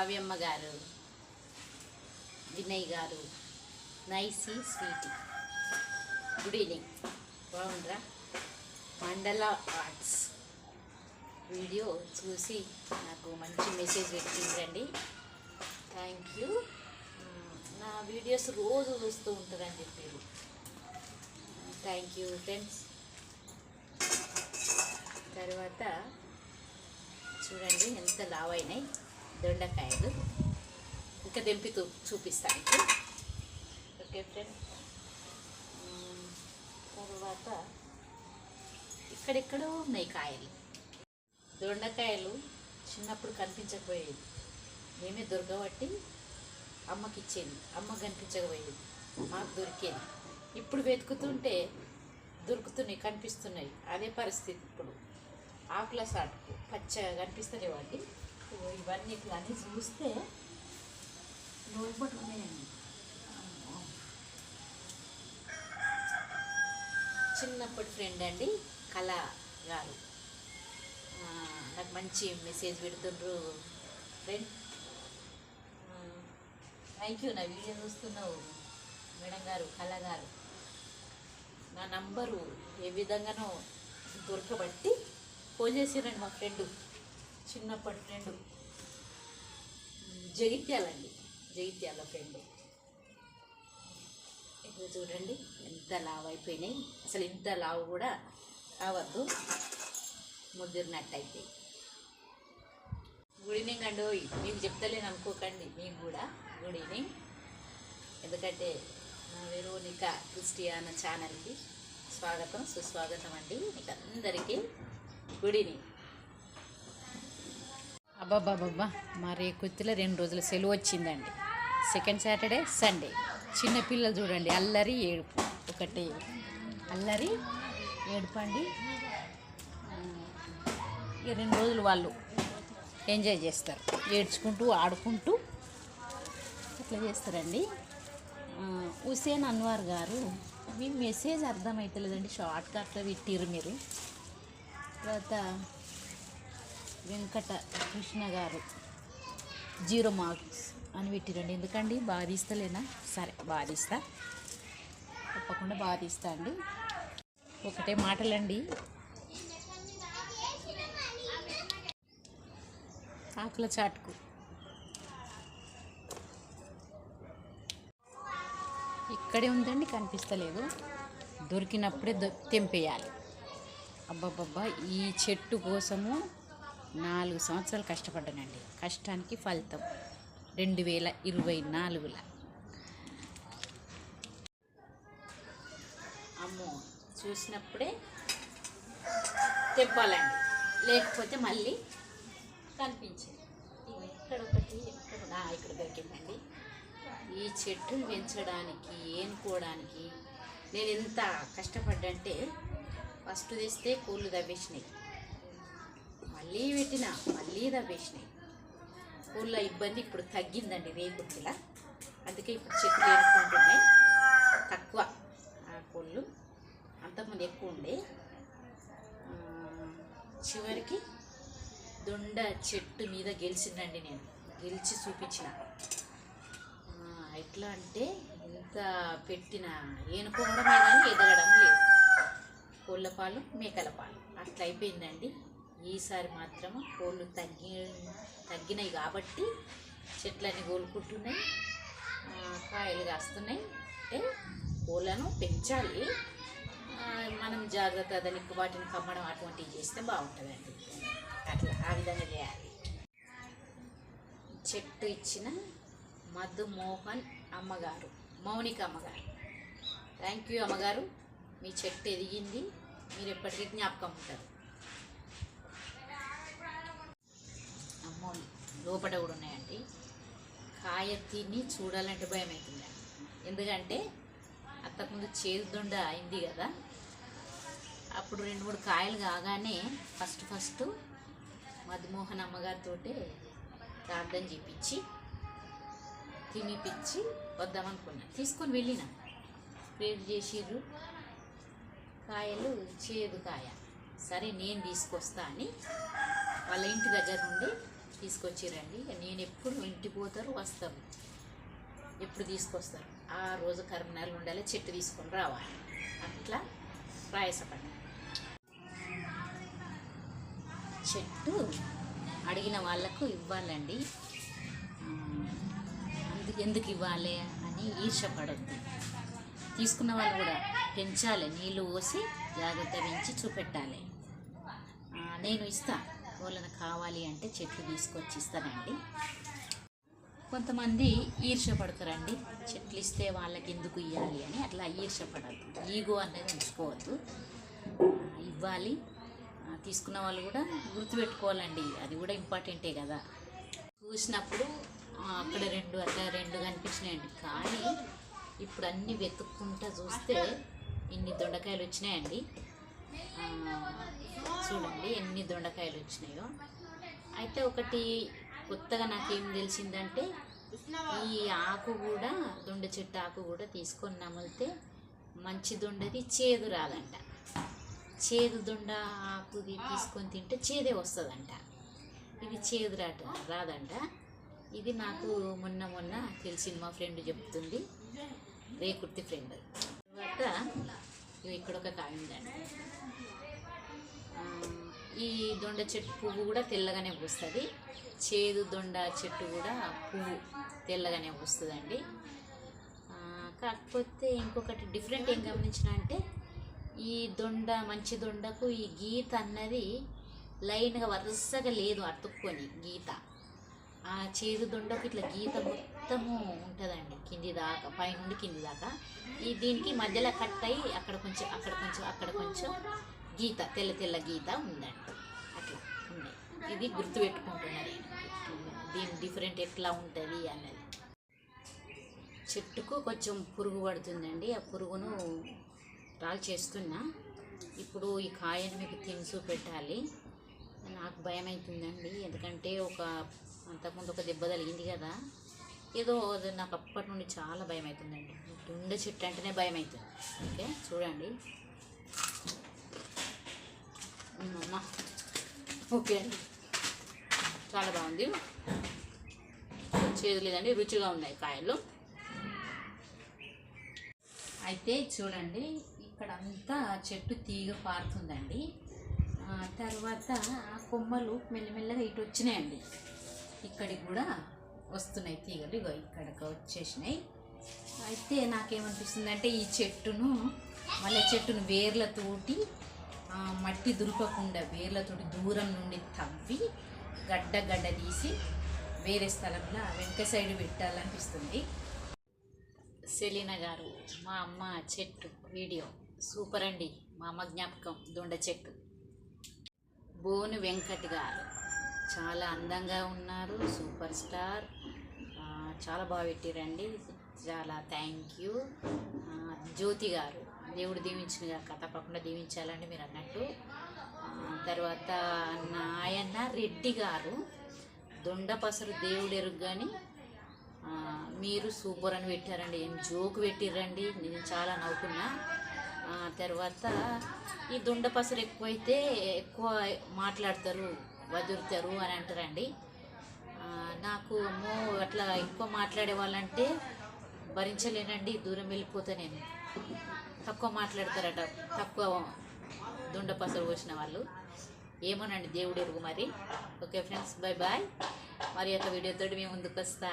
అమ్మగారు వినయ్ గారు నైసీ స్వీటీ. గుడ్ ఈవినింగ్ బాగుండ్రా? మండల ఆర్ట్స్ వీడియో చూసి నాకు మంచి మెసేజ్ పెట్టిందండి థ్యాంక్ యూ నా వీడియోస్ రోజు చూస్తూ ఉంటుందని చెప్పారు. థ్యాంక్ యూ ఫ్రెండ్స్ తర్వాత చూడండి ఎంత లావైనాయి. దొండకాయలు. ఇంకా తెంపి చూపిస్తాను ఇప్పుడు. ఓకే ఫ్రెండ్ తర్వాత ఇక్కడెక్కడో ఉన్నాయి కాయలు. దొండకాయలు చిన్నప్పుడు కనిపించకపోయేది మేమే దొరకబట్టి అమ్మకి ఇచ్చేది అమ్మ కనిపించకపోయేది. మాకు దొరికేది. ఇప్పుడు వెతుకుతుంటే దొరుకుతున్నాయి కనిపిస్తున్నాయి. అదే పరిస్థితి ఇప్పుడు. ఆకుల సాటుకు పచ్చగా కనిపిస్తలేవండి ఇగో ఇవన్నీ ఇట్లా అన్నీ చూస్తే నోరు పట్టుకున్నాయండి చిన్నప్పటి ఫ్రెండ్ అండి కళ గారు. నాకు మంచి మెసేజ్ పెడుతుండ్రు ఫ్రెండ్. థ్యాంక్ యూ నా వీడియో చూస్తున్నావు మేడం గారు కళ గారు. నా నంబరు ఏ విధంగానో దొరకబట్టి ఫోన్ చేసిరండి మా ఫ్రెండు. చిన్నప్పటి ఫ్రెండ్ జగిత్యాలండి. జగిత్యాల ఫ్రెండ్. ఇప్పుడు చూడండి ఎంత లావు అయిపోయినాయి. అసలు ఇంత లావు కూడా కావద్దు ముదిరినట్టయితే గుడ్ ఈవినింగ్ అండి మీకు చెప్తలేను అనుకోకండి. మీకు కూడా. గుడ్ ఈవినింగ్ ఎందుకంటే నా వెరోనిక క్రిస్టియానా ఛానల్కి స్వాగతం సుస్వాగతం అండి. మీకు అందరికీ. గుడ్ ఈవినింగ్ అబ్బాబ్బాబ్బా మా రేకుత్తిలో రెండు రోజుల సెలవు వచ్చిందండి. Second Saturday Sunday. చిన్న పిల్లలు చూడండి అల్లరి ఏడుపు. ఒకటి అల్లరి ఏడుపండి. ఈ రెండు రోజులు వాళ్ళు ఎంజాయ్ చేస్తారు. ఏడ్చుకుంటూ ఆడుకుంటూ అట్లా చేస్తారండి. హుసేన్ అన్వార్ గారు మీ మెసేజ్ అర్థమవుతలేదండి షార్ట్ కట్లో పెట్టిర్రు మీరు. తర్వాత వెంకట కృష్ణ గారు. జీరో మార్క్స్ అని పెట్టిరండి. ఎందుకండి? బాధిస్తలేనా? సరే బాధిస్తా. తప్పకుండా బాధిస్తా అండి. ఒకటే మాటలండి. ఆకుల చాటుకు. ఇక్కడే ఉందండి కనిపిస్తలేదు. దొరికినప్పుడే దొ తెంపేయాలి. అబ్బబ్బబ్బా ఈ చెట్టు కోసము నాలుగు సంవత్సరాలు కష్టపడ్డానండి. కష్టానికి ఫలితం. రెండు వేల ఇరవై నాలుగుల. అమ్మో చూసినప్పుడే తెప్పాలండి లేకపోతే మళ్ళీ కనిపించింది. ఇగో ఇక్కడ ఒకటి ఎక్కడ నా ఇక్కడ దొరికిందండి. ఈ చెట్టును పెంచడానికి ఏనుకోవడానికి నేను ఎంత కష్టపడ్డంటే ఫస్ట్ తెస్తే కోళ్ళు దవ్వేసినాయి మళ్ళీ పెట్టిన మళ్ళీ దవ్వేసినాయి ఊళ్ళో ఇబ్బంది ఇప్పుడు తగ్గిందండి రేగుర్తిలా అందుకే ఇప్పుడు చెట్లు ఏనుకుంటున్నాయి. తక్కువ ఆ కోళ్ళు. అంతకుముందు ఎక్కువ ఉండే. చివరికి దొండ చెట్టు మీద గెలిచిందండి నేను. గెలిచి చూపించిన. ఎట్లా అంటే ఇంత పెట్టిన ఏనుకోవడమే కానీ ఎదగడం లేదు. కోళ్ళ పాలు మేకల పాలు. అట్లా అయిపోయిందండి. ఈసారి మాత్రం కోళ్ళు తగ్గి తగ్గినాయి కాబట్టి చెట్లన్నీ కోలుకుంటున్నాయి కాయలు కాస్తున్నాయి. అంటే కోళ్ళను పెంచాలి. మనం జాగ్రత్త దానికి వాటిని కమ్మడం అటువంటివి చేస్తే బాగుంటుందండి. అట్లా ఆ విధంగా చేయాలి. చెట్టు ఇచ్చిన మధుమోహన్ అమ్మగారు మౌనిక అమ్మగారు. థ్యాంక్ యూ అమ్మగారు. మీ చెట్టు ఎదిగింది. మీరు ఎప్పటికీ జ్ఞాపకం ఉంటారు అమ్మో లోపల కూడా ఉన్నాయండి. కాయ తిని చూడాలంటే భయం అవుతుంది ఎందుకంటే అంతకుముందు చేదుదొండ అయింది కదా. అప్పుడు రెండు మూడు కాయలు కాగానే ఫస్ట్ ఫస్ట్ మధుమోహన్ అమ్మగారితో ప్రార్థన చేపించి తినిపించి వద్దామనుకున్నా తీసుకొని వెళ్ళిన. ప్రేర్ చేసిర్రు. కాయలు చేదు కాయ. సరే నేను తీసుకొస్తా అని వాళ్ళ ఇంటి దగ్గర నుండి తీసుకొచ్చిరండి. నేను ఎప్పుడు ఇంటికి పోతారు వస్తాను ఎప్పుడు తీసుకొస్తారు? ఆ రోజు కర్మనాలు ఉండాలి చెట్టు తీసుకొని రావాలి. అట్లా ప్రయాసపడ్డా చెట్టు అడిగిన వాళ్ళకు ఇవ్వాలండి. అందుకు ఎందుకు ఇవ్వాలి అని ఈర్షపడద్దు తీసుకున్న వాళ్ళు కూడా పెంచాలి నీళ్ళు పోసి జాగ్రత్త పెంచి చూపెట్టాలి. నేను ఇస్తాను వాళ్ళని కావాలి అంటే చెట్లు తీసుకొచ్చి ఇస్తానండి. కొంతమంది ఈర్షపడతారండి చెట్లు ఇస్తే వాళ్ళకి ఎందుకు ఇవ్వాలి అని అట్లా ఈర్షపడద్దు ఈగో అనేది ఉంచుకోవద్దు. ఇవ్వాలి. తీసుకున్న వాళ్ళు కూడా గుర్తుపెట్టుకోవాలండి. అది కూడా ఇంపార్టెంటే కదా. చూసినప్పుడు అక్కడ రెండు అట్లా రెండు కనిపించినాయండి. కానీ ఇప్పుడు అన్నీ వెతుక్కుంటా చూస్తే ఇన్ని దొండకాయలు వచ్చినాయండి. చూడండి ఎన్ని దొండకాయలు వచ్చినాయో. అయితే ఒకటి కొత్తగా నాకేం తెలిసిందంటే ఈ ఆకు కూడా దొండ చెట్టు ఆకు కూడా తీసుకొని నమిలితే మంచి దొండది చేదు రాదంట. చేదు దొండ ఆకుది తీసుకొని తింటే చేదే వస్తుందంట. ఇది చేదు రాట రాదంట. ఇది నాకు మొన్న మొన్న తెలిసింది మా ఫ్రెండ్ చెప్తుంది. రేకుర్తి ఫ్రెండ్. తర్వాత ఇక్కడ ఒక కాయ ఉందండి ఈ దొండ చెట్టు పువ్వు కూడా తెల్లగానే పూస్తుంది. చేదు దొండ చెట్టు కూడా పువ్వు తెల్లగానే పూస్తుందండి. కాకపోతే ఇంకొకటి డిఫరెంట్ ఏం గమనించిన అంటే ఈ దొండ మంచి దొండకు ఈ గీత అన్నది లైన్గా వరుసగా లేదు అతుక్కొని గీత. ఆ చేదు దొండకు ఇట్లా గీత మొత్తము ఉంటుందండి కింది దాకా పైనుండి కింది దాకా. ఈ దీనికి మధ్యలో కట్ అయ్యి అక్కడ కొంచెం అక్కడ కొంచెం అక్కడ కొంచెం గీత తెల్ల తెల్ల గీత ఉందండి. అట్లా ఉన్నాయి ఇది గుర్తుపెట్టుకుంటున్నది దీని డిఫరెంట్ ఎట్లా ఉంటుంది అన్నది. చెట్టుకు కొంచెం పురుగు పడుతుందండి. ఆ పురుగును రాల్ చేస్తున్నా. ఇప్పుడు ఈ కాయను మీకు తినుసు పెట్టాలి. నాకు భయం అవుతుందండి ఎందుకంటే ఒక అంతకుముందు ఒక దెబ్బ తగిలింది కదా. ఏదో అది నాకు అప్పటి నుండి చాలా భయం అవుతుందండి దుండ చెట్టు అంటేనే భయం అవుతుంది ఓకే చూడండి. ఓకే అండి. చాలా బాగుంది. చేదు లేదండి రుచిగా ఉన్నాయి కాయలు. అయితే చూడండి ఇక్కడ అంతా చెట్టు తీగ పారుతుందండి. తర్వాత ఆ కొమ్మలు మెల్లమెల్లగా ఇటు వచ్చినాయండి. ఇక్కడికి కూడా వస్తున్నాయి తీగలు. ఇగో ఇక్కడికి వచ్చేసినాయి. అయితే నాకేమనిపిస్తుందంటే ఈ చెట్టును మళ్ళీ చెట్టును వేర్లతోటి మట్టి దులపకుండా వేర్లతోటి దూరం నుండి తవ్వి గడ్డ గడ్డ తీసి వేరే స్థలంలో వెనక సైడ్ పెట్టాలనిపిస్తుంది. సెలీనా గారు మా అమ్మ చెట్టు వీడియో. సూపర్ అండి. మా అమ్మ జ్ఞాపకం దొండ చెట్టు. బోను వెంకట్ గారు. చాలా అందంగా ఉన్నారు. Super star. చాలా బాగా పెట్టారండి. చాలా థ్యాంక్ యూ. జ్యోతి గారు దేవుడు దీవించిన గాక తప్పకుండా దీవించాలండి మీరు అన్నట్టు. తర్వాత నాయన్న రెడ్డి గారు దొండపసరు దేవుడు ఎరుగు కానీ మీరు సూపర్ అని పెట్టారండి. ఏం జోక్ పెట్టిర్రండి. నేను చాలా నవ్వుకున్నా. తర్వాత ఈ దొండపసరు ఎక్కువైతే ఎక్కువ మాట్లాడతారు వదురుతారు అని అంటారండి. నాకు అమ్మో అట్లా ఎక్కువ మాట్లాడే వాళ్ళంటే భరించలేనండి దూరం వెళ్ళిపోతా నేను. తక్కువ మాట్లాడతారట తక్కువ దుండపసలు పోసిన వాళ్ళు. ఏమోనండి దేవుడు ఎరుగు మరి. Okay friends bye bye. మరి యొక్క వీడియోతో మేము ముందుకు వస్తా